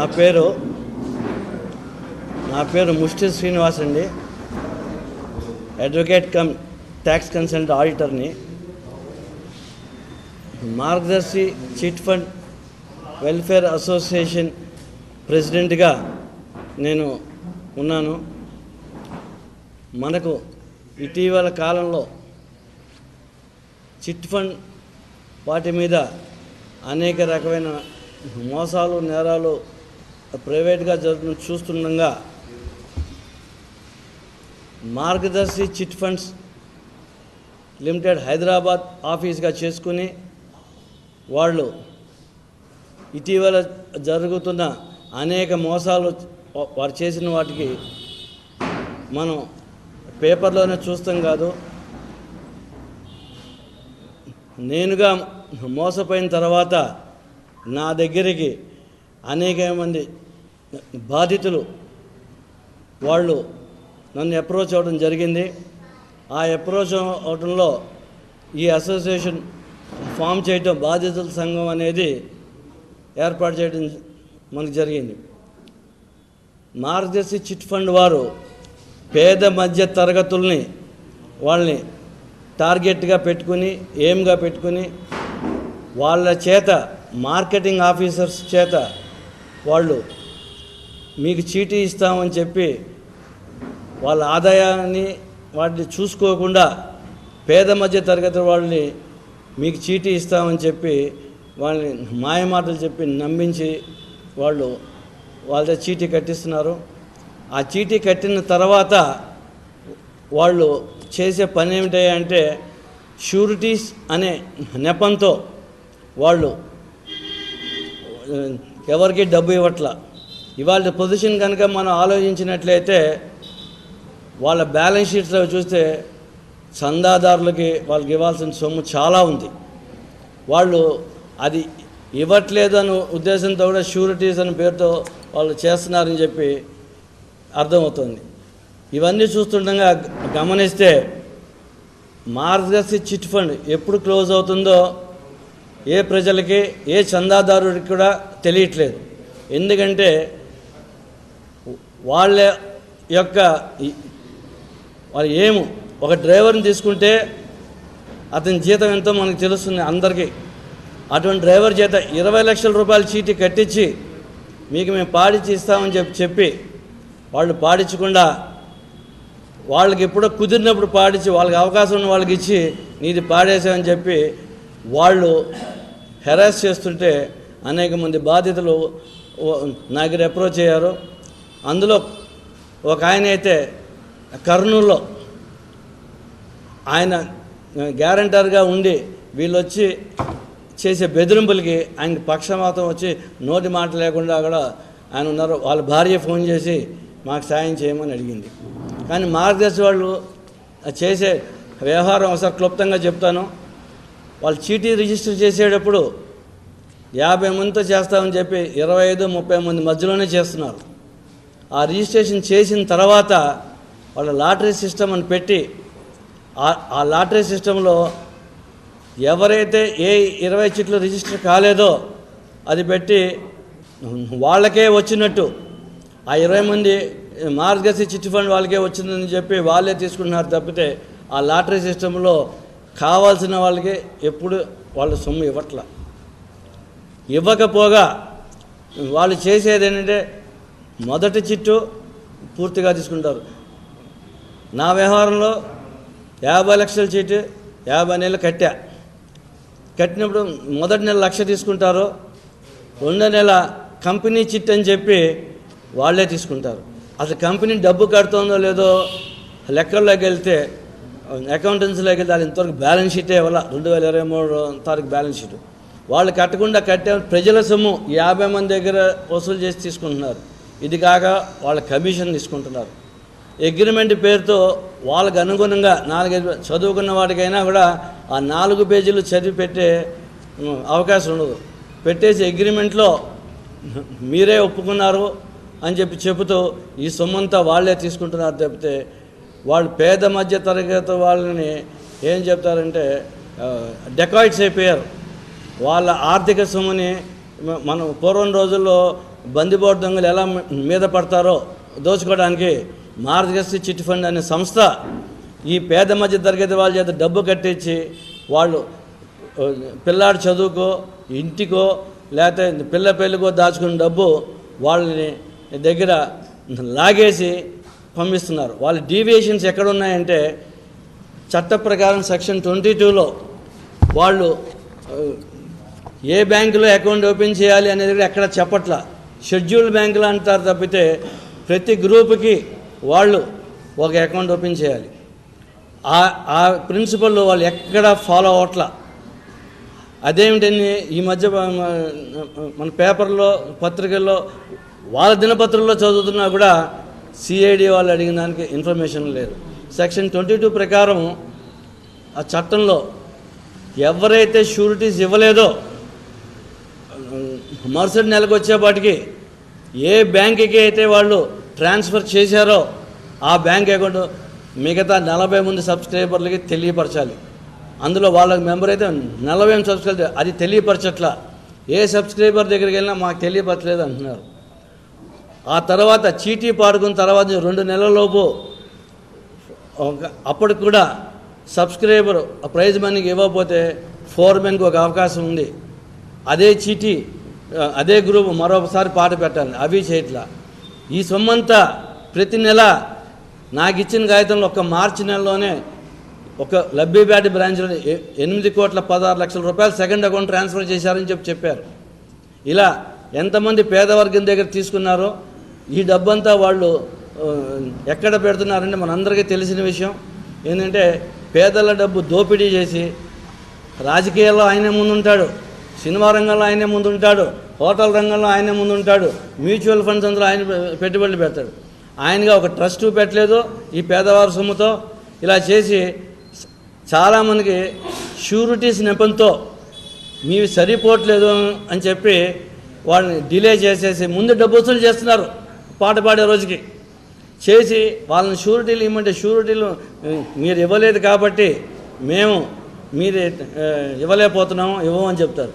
నా పేరు నా పేరు ముష్టి శ్రీనివాస్ అండి. అడ్వకేట్ కమ్ ట్యాక్స్ కన్సల్ట్ ఆడిటర్ని Margadarsi chit fund welfare association ప్రెసిడెంట్గా నేను ఉన్నాను. మనకు ఇటీవల కాలంలో చిట్ ఫండ్ వాటి మీద అనేక రకమైన మోసాలు నేరాలు ప్రైవేట్గా జరుగుతున్న చూస్తుండగా Margadarsi chit funds limited Hyderabad ఆఫీస్గా చేసుకుని వాళ్ళు ఇటీవల జరుగుతున్న అనేక మోసాలు వారు చేసిన వాటికి మనం పేపర్లోనే చూస్తాం కాదు. నేనుగా మోసపోయిన తర్వాత నా దగ్గరికి అనేక మంది బాధితులు వాళ్ళు నన్ను అప్రోచ్ అవ్వడం జరిగింది. ఆ అప్రోచ్ అవడంలో ఈ అసోసియేషన్ ఫామ్ చేయటం బాధితుల సంఘం అనేది ఏర్పాటు చేయడం మనకు జరిగింది. మార్గదర్శి చిట్ ఫండ్ వారు పేద మధ్య తరగతుల్ని వాళ్ళని టార్గెట్గా పెట్టుకుని ఏమ్గా పెట్టుకుని వాళ్ళ చేత మార్కెటింగ్ ఆఫీసర్స్ చేత వాళ్ళు మీకు చీటీ ఇస్తామని చెప్పి వాళ్ళ ఆదాయాన్ని వాటిని చూసుకోకుండా పేద మధ్య తరగతి వాళ్ళని మీకు చీటీ ఇస్తామని చెప్పి వాళ్ళని మాయమాటలు చెప్పి నమ్మించి వాళ్ళు వాళ్ళ చీటీ కట్టిస్తున్నారు. ఆ చీటీ కట్టిన తర్వాత వాళ్ళు చేసే పని ఏమిటంటే అంటే షూరిటీస్ అనే నెపంతో వాళ్ళు ఎవరికి డబ్బు ఇవ్వట్ల. ఇవాళ పొజిషన్ కనుక మనం ఆలోచించినట్లయితే వాళ్ళ బ్యాలెన్స్ షీట్స్లో చూస్తే చందాదారులకి వాళ్ళకి ఇవ్వాల్సిన సొమ్ము చాలా ఉంది. వాళ్ళు అది ఇవ్వట్లేదు అనే ఉద్దేశంతో కూడా షూరిటీస్ అనే పేరుతో వాళ్ళు చేస్తున్నారని చెప్పి అర్థమవుతుంది. ఇవన్నీ చూస్తుండగా గమనిస్తే మార్గదర్శి చిట్ ఫండ్ ఎప్పుడు క్లోజ్ అవుతుందో ఏ ప్రజలకి ఏ చందాదారుడికి కూడా తెలియట్లేదు. ఎందుకంటే వాళ్ళ యొక్క వాళ్ళు ఏము? ఒక డ్రైవర్ని తీసుకుంటే అతని జీతం ఎంతో మనకు తెలుస్తుంది అందరికీ. అటువంటి డ్రైవర్ చేత ఇరవై లక్షల రూపాయల చీటీ కట్టించి మీకు మేము పాడించి ఇస్తామని చెప్పి చెప్పి వాళ్ళు పాడించకుండా వాళ్ళకి ఎప్పుడో కుదిరినప్పుడు పాడించి వాళ్ళకి అవకాశం ఉన్న వాళ్ళకి ఇచ్చి నీది పాడేసామని చెప్పి వాళ్ళు హెరాస్ చేస్తుంటే అనేక మంది బాధితులు నా దగ్గర అప్రోచ్ అయ్యారు. అందులో ఒక ఆయన అయితే కర్నూలులో ఆయన గ్యారంటర్గా ఉండి వీళ్ళు వచ్చి చేసే బెదిరింపులకి ఆయనకి పక్షపాతం వచ్చి నోటి మాట లేకుండా కూడా ఆయన ఉన్నారు. వాళ్ళ భార్య ఫోన్ చేసి మాకు సాయం చేయమని అడిగింది. కానీ మార్గదర్శి వాళ్ళు చేసే వ్యవహారం ఒకసారి క్లుప్తంగా చెప్తాను. వాళ్ళు చీటీ రిజిస్టర్ చేసేటప్పుడు యాభై మందితో చేస్తామని చెప్పి ఇరవై ఐదు ముప్పై మంది మధ్యలోనే చేస్తున్నారు. ఆ రిజిస్ట్రేషన్ చేసిన తర్వాత వాళ్ళ లాటరీ సిస్టమ్ అని పెట్టి ఆ- ఆ లాటరీ సిస్టంలో ఎవరైతే ఏ ఇరవై చిట్లు రిజిస్టర్ కాలేదో అది పెట్టి వాళ్ళకే వచ్చినట్టు. ఆ ఇరవై మంది మార్గదర్శి చిట్ ఫండ్ వాళ్ళకే వచ్చిందని చెప్పి వాళ్ళే తీసుకుంటున్నారు తప్పితే ఆ లాటరీ సిస్టంలో కావాల్సిన వాళ్ళకి ఎప్పుడు వాళ్ళ సొమ్ము ఇవ్వట్ల. ఇవ్వకపోగా వాళ్ళు చేసేది ఏంటంటే మొదటి చిట్టు పూర్తిగా తీసుకుంటారు. నా వ్యవహారంలో యాభై లక్షల చీటు యాభై నెలలు కట్టా. కట్టినప్పుడు మొదటి నెల లక్ష తీసుకుంటారు రెండో నెల కంపెనీ చిట్ అని చెప్పి వాళ్ళే తీసుకుంటారు. అసలు కంపెనీ డబ్బు కడుతుందో లేదో లెక్కల్లోకి వెళ్తే అకౌంటెన్సీలోకి వెళ్తే వాళ్ళు ఇంతవరకు బ్యాలెన్స్ షీటే వల్ల రెండు వేల ఇరవై మూడు తారీఖు బ్యాలెన్స్ షీట్. వాళ్ళు కట్టకుండా కట్టే ప్రజల సొమ్ము యాభై మంది దగ్గర వసూలు చేసి తీసుకుంటున్నారు. ఇది కాక వాళ్ళ కమిషన్ తీసుకుంటున్నారు. అగ్రిమెంట్ పేరుతో వాళ్ళకు అనుగుణంగా నాలుగైదు చదువుకున్న వాడికైనా కూడా ఆ నాలుగు పేజీలు చదివి పెట్టే అవకాశం ఉండదు. పెట్టేసి అగ్రిమెంట్లో మీరే ఒప్పుకున్నారు అని చెప్పి చెబుతూ ఈ సొమ్మంతా వాళ్ళే తీసుకుంటున్నారు తప్పితే వాళ్ళు పేద మధ్య తరగతి వాళ్ళని ఏం చెప్తారంటే డెకాయిట్స్ అయిపోయారు. వాళ్ళ ఆర్థిక సొమ్ముని మనం పూర్వం రోజుల్లో బందిపోటు దొంగలు ఎలా మీద పడతారో దోచుకోవడానికి మార్గదర్శి చిట్ ఫండ్ అనే సంస్థ ఈ పేద మధ్య తరగతి వాళ్ళ చేత డబ్బు కట్టించి వాళ్ళు పిల్లాడి చదువుకో ఇంటికో లేకపోతే పిల్ల పెళ్ళికో దాచుకున్న డబ్బు వాళ్ళని దగ్గర లాగేసి పంపిస్తున్నారు. వాళ్ళ డీవియేషన్స్ ఎక్కడ ఉన్నాయంటే చట్ట ప్రకారం సెక్షన్ ట్వంటీ టూలో వాళ్ళు ఏ బ్యాంకులో అకౌంట్ ఓపెన్ చేయాలి అనేది ఎక్కడ చెప్పట్ల. షెడ్యూల్డ్ బ్యాంకులు అంటారు తప్పితే ప్రతి గ్రూప్కి వాళ్ళు ఒక అకౌంట్ ఓపెన్ చేయాలి. ఆ ప్రిన్సిపల్ వాళ్ళు ఎక్కడ ఫాలో అవ్వట్లా. అదేమిటని ఈ మధ్య మన- మన పేపర్లో పత్రికల్లో వాళ్ళ దినపత్రుల్లో చదువుతున్నా కూడా సిఐడి వాళ్ళు అడిగిన దానికి ఇన్ఫర్మేషన్ లేదు. సెక్షన్ ట్వంటీ టూ ప్రకారం ఆ చట్టంలో ఎవరైతే షూరిటీస్ ఇవ్వలేదో మరుసటి నెలకు వచ్చేపాటికి ఏ బ్యాంకుకి అయితే వాళ్ళు ట్రాన్స్ఫర్ చేశారో ఆ బ్యాంక్ అకౌంట్ మిగతా నలభై మంది సబ్స్క్రైబర్లకి తెలియపరచాలి. అందులో వాళ్ళ మెంబర్ అయితే నలభై మంది సబ్స్క్రైబర్ అది తెలియపరచట్లా. ఏ సబ్స్క్రైబర్ దగ్గరికి వెళ్ళినా మాకు తెలియపరచలేదు అంటున్నారు. ఆ తర్వాత చీటీ పాడుకున్న తర్వాత రెండు నెలలలోపు ఒక- అప్పటికి కూడా సబ్స్క్రైబర్ ప్రైజ్ మనీకి ఇవ్వకపోతే ఫోర్మెన్కి ఒక అవకాశం ఉంది. అదే చీటీ అదే గ్రూప్ మరొకసారి పాట పెట్టాలి. అవి చేయట్లా ఈ సొమ్మంతా ప్రతి నెల నాకు ఇచ్చిన కాగితంలో ఒక మార్చి నెలలోనే ఒక లబ్బీపేట బ్రాంచ్లో ఎనిమిది కోట్ల పదహారు లక్షల రూపాయలు సెకండ్ అకౌంట్ ట్రాన్స్ఫర్ చేశారని చెప్పి చెప్పారు. ఇలా ఎంతమంది పేదవర్గం దగ్గర తీసుకున్నారో ఈ డబ్బంతా వాళ్ళు ఎక్కడ పెడుతున్నారంటే మనందరికీ తెలిసిన విషయం ఏంటంటే పేదల డబ్బు దోపిడీ చేసి రాజకీయాల్లో ఆయనే ముందుంటాడు. సినిమా రంగంలో ఆయనే ముందుంటాడు హోటల్ రంగంలో ఆయనే ముందుంటాడు మ్యూచువల్ ఫండ్స్ అందులో ఆయన పెట్టుబడులు పెడతాడు. ఆయనగా ఒక ట్రస్ట్ పెట్టలేదు ఈ పేదవారి సొమ్ముతో ఇలా చేసి చాలామందికి షూరిటీస్ నెపంతో మీవి సరిపోవట్లేదు అని చెప్పి వాళ్ళని డిలే చేసేసి ముందు డబ్బు వసూలు చేస్తున్నారు పాట పాడే రోజుకి. చేసి వాళ్ళని షూరిటీలు ఇవ్వమంటే షూరిటీలు మీరు ఇవ్వలేదు కాబట్టి మేము మీరు ఇవ్వలేకపోతున్నాము ఇవ్వమని చెప్తారు.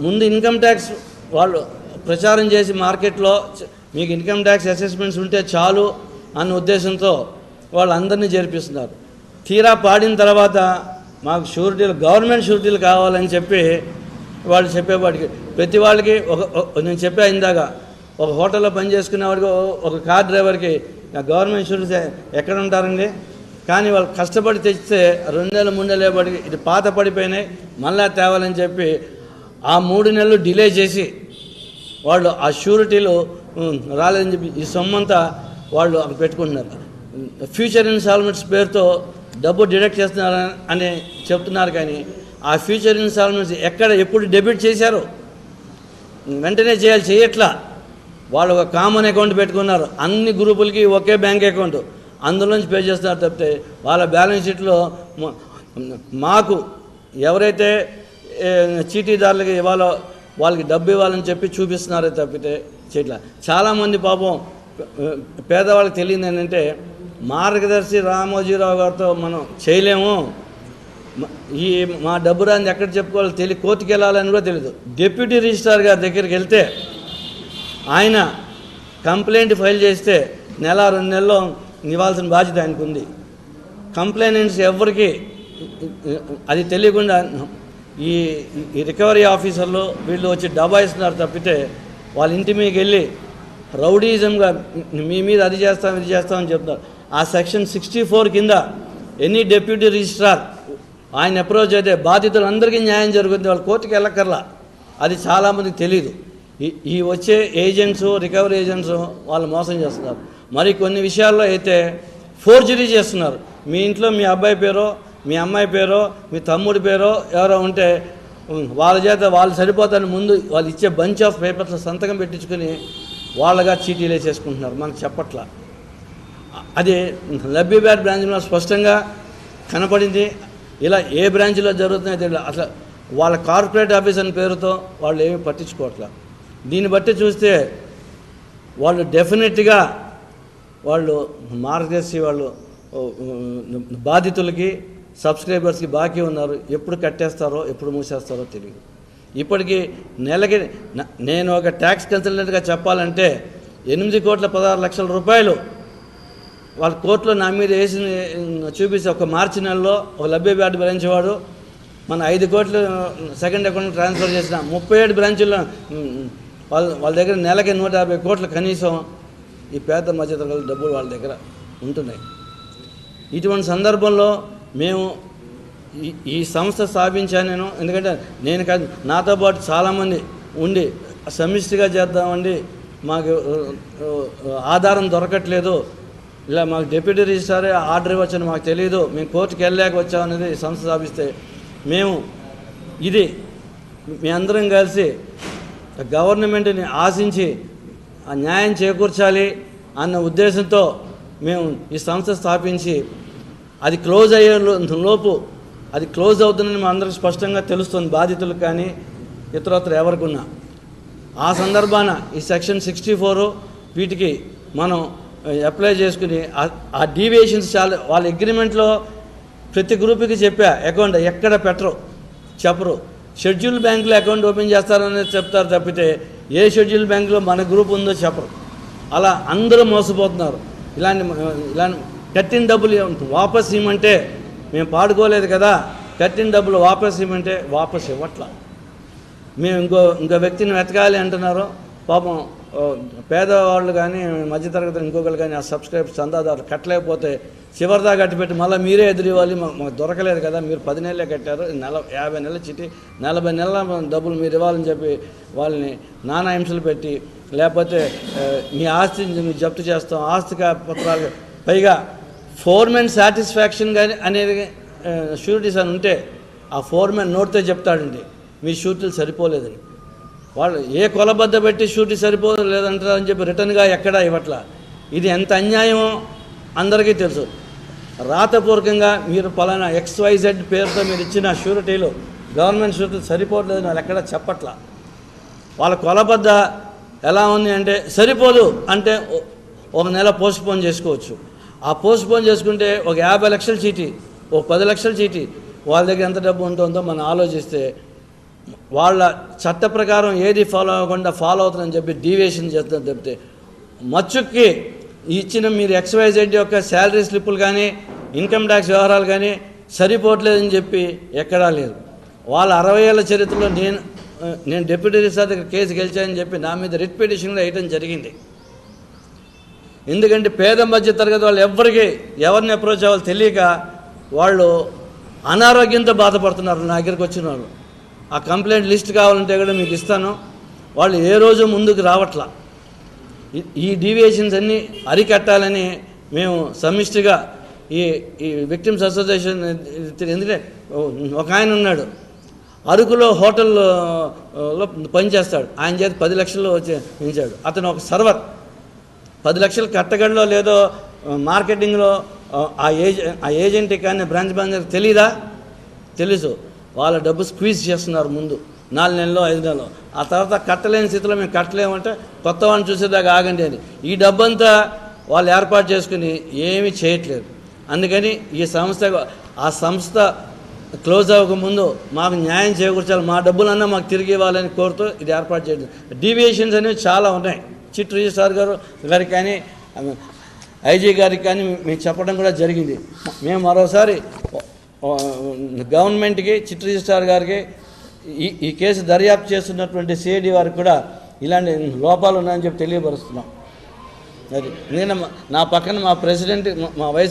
ముందు ఇన్కమ్ ట్యాక్స్ వాళ్ళు ప్రచారం చేసి మార్కెట్లో మీకు ఇన్కమ్ ట్యాక్స్ అసెస్మెంట్స్ ఉంటే చాలు అన్న ఉద్దేశంతో వాళ్ళందరినీ చేర్పిస్తున్నారు తీరా పాడిన తర్వాత మాకు షూరిటీలు గవర్నమెంట్ షూరిటీలు కావాలని చెప్పి వాళ్ళు చెప్పేవాడికి ప్రతి వాళ్ళకి ఒక నేను చెప్పా ఇందాక ఒక హోటల్లో పని చేసుకునేవాడికి ఒక కార్ డ్రైవర్కి గవర్నమెంట్ షూరిటీ ఎక్కడ ఉంటారండి? కానీ వాళ్ళు కష్టపడి తెచ్చితే రెండు నెలలు మూడు నెలలు ఇది పాత పడిపోయినాయి మళ్ళా తేవాలని చెప్పి ఆ మూడు నెలలు డిలే చేసి వాళ్ళు ఆ షూరిటీలు రాలేదని చెప్పి ఈ సొమ్మంతా వాళ్ళు అక్కడ పెట్టుకుంటున్నారు. ఫ్యూచర్ ఇన్స్టాల్మెంట్స్ పేరుతో డబ్బు డిడక్ట్ చేస్తున్నారు అని చెప్తున్నారు కానీ ఆ ఫ్యూచర్ ఇన్స్టాల్మెంట్స్ ఎక్కడ ఎప్పుడు డెబిట్ చేశారు? వెంటనే చేయాలి చేయట్లా. వాళ్ళు ఒక కామన్ అకౌంట్ పెట్టుకున్నారు. అన్ని గ్రూపులకి ఒకే బ్యాంక్ అకౌంట్. అందులోంచి పే చేస్తున్నారు తప్పితే వాళ్ళ బ్యాలెన్స్ షీట్లో మాకు ఎవరైతే చీటీదారులకి ఇవాళ వాళ్ళకి డబ్బు ఇవ్వాలని చెప్పి చూపిస్తున్నారే తప్పితే చేయట్లా చాలామంది పాపం పేదవాళ్ళకి తెలియదు ఏంటంటే మార్గదర్శి రామోజీరావు గారితో మనం చేయలేము. ఈ మా డబ్బు రాని ఎక్కడ చెప్పుకోవాలో తెలియ కోర్టుకి వెళ్ళాలని కూడా తెలియదు డిప్యూటీ రిజిస్ట్రార్ గారి దగ్గరికి వెళ్తే ఆయన కంప్లైంట్ ఫైల్ చేస్తే నెల రెండు నెలల్లో ఇవ్వాల్సిన బాధ్యత ఆయనకు ఉంది కంప్లైనెంట్స్ ఎవరికి అది తెలియకుండా ఈ ఈ రికవరీ ఆఫీసర్లు వీళ్ళు వచ్చి డబ్బా ఇస్తున్నారు తప్పితే వాళ్ళ ఇంటి మీకు వెళ్ళి రౌడీజంగా మీ మీద అది చేస్తాం ఇది చేస్తామని చెప్తారు ఆ సెక్షన్ సిక్స్టీ ఫోర్ కింద ఎనీ డెప్యూటీ రిజిస్ట్రార్ ఆయన అప్రోచ్ అయితే బాధితులందరికీ న్యాయం జరుగుతుంది వాళ్ళు కోర్టుకి వెళ్ళక్కర్లా. అది చాలామందికి తెలియదు ఈ ఈ వచ్చే ఏజెంట్స్ రికవరీ ఏజెంట్స్ వాళ్ళు మోసం చేస్తున్నారు. మరి కొన్ని విషయాల్లో అయితే ఫోర్జరీ చేస్తున్నారు. మీ ఇంట్లో మీ అబ్బాయి పేరో మీ అమ్మాయి పేరో మీ తమ్ముడి పేరో ఎవరో ఉంటే వాళ్ళ చేత వాళ్ళు సరిపోతాను ముందు వాళ్ళు ఇచ్చే బంచ్ ఆఫ్ పేపర్స్లో సంతకం పెట్టించుకొని వాళ్ళగా చీటీలు వేసేసుకుంటున్నారు. మనకు చెప్పట్ల. అది లబ్బీబ్యాట్ బ్రాంచ్లో స్పష్టంగా కనపడింది. ఇలా ఏ బ్రాంచ్లో జరుగుతుందో తెలియదు. అసలు వాళ్ళ కార్పొరేట్ ఆఫీస్ అని పేరుతో వాళ్ళు ఏమీ పట్టించుకోవట్లేదు దీన్ని బట్టి చూస్తే వాళ్ళు డెఫినెట్గా వాళ్ళు మార్గదర్శి వాళ్ళు బాధితులకి సబ్స్క్రైబర్స్కి బాకీ ఉన్నారు. ఎప్పుడు కట్టేస్తారో ఎప్పుడు మూసేస్తారో తెలియదు ఇప్పటికీ నెలకి నేను ఒక ట్యాక్స్ కన్సల్టెంట్గా చెప్పాలంటే ఎనిమిది కోట్ల పదహారు లక్షల రూపాయలు వాళ్ళ కోర్టులో నా మీద వేసి చూపిస్తే ఒక మార్చి నెలలో ఒక లభ్య బ్యాట్ భరించేవాడు మన ఐదు కోట్లు సెకండ్ అకౌంట్ ట్రాన్స్ఫర్ చేసిన ముప్పై ఏడు బ్రాంచుల్లో వాళ్ళ వాళ్ళ దగ్గర నెలకి నూట యాభై కోట్లు కనీసం ఈ పేద మధ్యతరగతి డబ్బులు వాళ్ళ దగ్గర ఉంటున్నాయి. ఇటువంటి సందర్భంలో మేము ఈ ఈ సంస్థ స్థాపించాను నేను. ఎందుకంటే నేను కాదు నాతో పాటు చాలామంది ఉండి సమిష్టిగా చేద్దామండి. మాకు ఆధారం దొరకట్లేదు. ఇలా మాకు డిప్యూటీ రిజిస్టారే ఆర్డర్ ఇవ్వచ్చని మాకు తెలియదు మేము కోర్టుకి వెళ్ళలేక వచ్చామనేది సంస్థ స్థాపిస్తే మేము ఇది మీ అందరం కలిసి గవర్నమెంట్ని ఆశించి ఆ న్యాయం చేకూర్చాలి అన్న ఉద్దేశంతో మేము ఈ సంస్థ స్థాపించి అది క్లోజ్ అయ్యే లో- లోపు అది క్లోజ్ అవుతుందని మా అందరికి స్పష్టంగా తెలుస్తుంది. బాధితులకు కానీ ఇతరత్ర ఎవరికున్నా. ఆ సందర్భాన ఈ సెక్షన్ సిక్స్టీ ఫోరు వీటికి మనం అప్లై చేసుకుని ఆ- ఆ డీవియేషన్స్ చాలా వాళ్ళ అగ్రిమెంట్లో ప్రతి గ్రూప్కి చెప్పా అకౌంట్ ఎక్కడ పెట్టరు చెప్పరు. షెడ్యూల్ బ్యాంకులో అకౌంట్ ఓపెన్ చేస్తారని చెప్తారు తప్పితే ఏ షెడ్యూల్ బ్యాంకులో మన గ్రూప్ ఉందో చెప్పరు. అలా అందరూ మోసపోతున్నారు. ఇలాంటి ఇలాంటి కట్టిన డబ్బులు వాపస్ ఇవ్వమంటే మేము పాడుకోలేదు కదా కట్టిన డబ్బులు వాపస్ ఇవ్వమంటే వాపస్ ఇవ్వట్లా? మేము ఇంకో ఇంకో వ్యక్తిని వెతకాలి అంటున్నారు. పాపం పేదవాళ్ళు కానీ మధ్యతరగతి ఇంకొకరు కానీ ఆ సబ్స్క్రైబ్ చందాదారులు కట్టలేకపోతే చివరిదా కట్టిపెట్టి మళ్ళీ మీరే ఎదురివ్వాలి. మాకు దొరకలేదు కదా మీరు పది నెలలే కట్టారు. నెల యాభై నెలల చిట్టి నలభై నెలల డబ్బులు మీరు ఇవ్వాలని చెప్పి వాళ్ళని నానా హింసలు పెట్టి లేకపోతే మీ ఆస్తి జప్తు చేస్తాం. ఆస్తి పత్రాలు పైగా ఫోర్మెన్ సాటిస్ఫాక్షన్ కానీ అనేది షూరిటీస్ అని ఉంటే ఆ ఫోర్మెన్ నోట్తో చెప్తాడండి మీ షూరిటీలు సరిపోలేదని. వాళ్ళు ఏ కొలబద్ద పెట్టి షూరిటీ సరిపోలేదంటారని చెప్పి రిటర్న్గా ఎక్కడా ఇవ్వట్ల. ఇది ఎంత అన్యాయమో అందరికీ తెలుసు. రాతపూర్వకంగా మీరు పలానా ఎక్స్వైజెడ్ పేరుతో మీరు ఇచ్చిన షూరిటీలు గవర్నమెంట్ షూరిటీలు సరిపోవట్లేదని వాళ్ళు ఎక్కడా చెప్పట్లా. వాళ్ళ కొలబద్ద ఎలా ఉంది అంటే సరిపోదు అంటే ఒక నెల పోస్ట్ పోన్ చేసుకోవచ్చు. ఆ పోస్ట్ పోన్ చేసుకుంటే ఒక యాభై లక్షల చీటీ ఒక పది లక్షల చీటీ వాళ్ళ దగ్గర ఎంత డబ్బు ఉంటుందో మనం ఆలోచిస్తే వాళ్ళ చట్ట ప్రకారం ఏది ఫాలో అవ్వకుండా ఫాలో అవుతుందని చెప్పి డీవియేషన్ చేస్తుందని చెప్తే మచ్చుక్కి ఇచ్చిన మీరు ఎక్స్వైజెడ్ యొక్క శాలరీ స్లిప్పులు కానీ ఇన్కమ్ ట్యాక్స్ వ్యవహారాలు కానీ సరిపోవట్లేదని చెప్పి ఎక్కడా లేదు. వాళ్ళ అరవై ఏళ్ళ చరిత్రలో నేను నేను డిప్యూటీ రిజిస్ట్రార్ దగ్గర కేసు గెలిచానని చెప్పి నా మీద రిట్ పిటిషన్ వేయడం జరిగింది. ఎందుకంటే పేద మధ్య తరగతి వాళ్ళు ఎవ్వరికి ఎవరిని అప్రోచ్ అవ్వాలి తెలియక వాళ్ళు అనారోగ్యంతో బాధపడుతున్నారు. నా దగ్గరికి వచ్చిన వాళ్ళు. ఆ కంప్లైంట్ లిస్ట్ కావాలంటే కూడా మీకు ఇస్తాను. వాళ్ళు ఏ రోజు ముందుకు రావట్లా. ఈ- డీవియేషన్స్ అన్నీ అరికట్టాలని మేము సమిష్టిగా ఈ ఈ విక్టిమ్స్ అసోసియేషన్ ఎందుకంటే ఒక ఆయన ఉన్నాడు. అరకులో హోటల్లో పనిచేస్తాడు. ఆయన చేతి పది లక్షలు వచ్చి పెంచాడు అతను ఒక సర్వర్. పది లక్షలు కట్టగడలో లేదో మార్కెటింగ్లో ఆ, ఆ ఏజె ఆ ఏజెంట్కి కానీ బ్రాంచ్ మేనేజర్ తెలీదా? తెలుసు. వాళ్ళ డబ్బు స్క్వీజ్ చేస్తున్నారు ముందు. నాలుగు నెలలో ఐదు నెలలో. ఆ తర్వాత కట్టలేని స్థితిలో మేము కట్టలేమంటే కొత్త వాళ్ళని చూసేదాకా ఆగండి అని. ఈ డబ్బంతా వాళ్ళు ఏర్పాటు చేసుకుని ఏమీ చేయట్లేదు. అందుకని ఈ సంస్థ ఆ సంస్థ క్లోజ్ అవ్వకముందు మాకు న్యాయం చేకూర్చాలి. మా డబ్బులన్నా మాకు తిరిగి ఇవ్వాలని కోరుతూ ఇది ఏర్పాటు చేయడం. డీవియేషన్స్ అనేవి చాలా ఉన్నాయి. చిట్ రిజిస్ట్రార్ గారు గారికి కానీ ఐజీ గారికి కానీ మేము చెప్పడం కూడా జరిగింది. మేము మరోసారి గవర్నమెంట్కి చిట్ రిజిస్ట్రార్ గారికి ఈ ఈ కేసు దర్యాప్తు చేస్తున్నటువంటి సిఐడి వారికి కూడా ఇలాంటి లోపాలు ఉన్నాయని చెప్పి తెలియపరుస్తున్నాం. అది నేను నా పక్కన మా ప్రెసిడెంట్ మా వైస్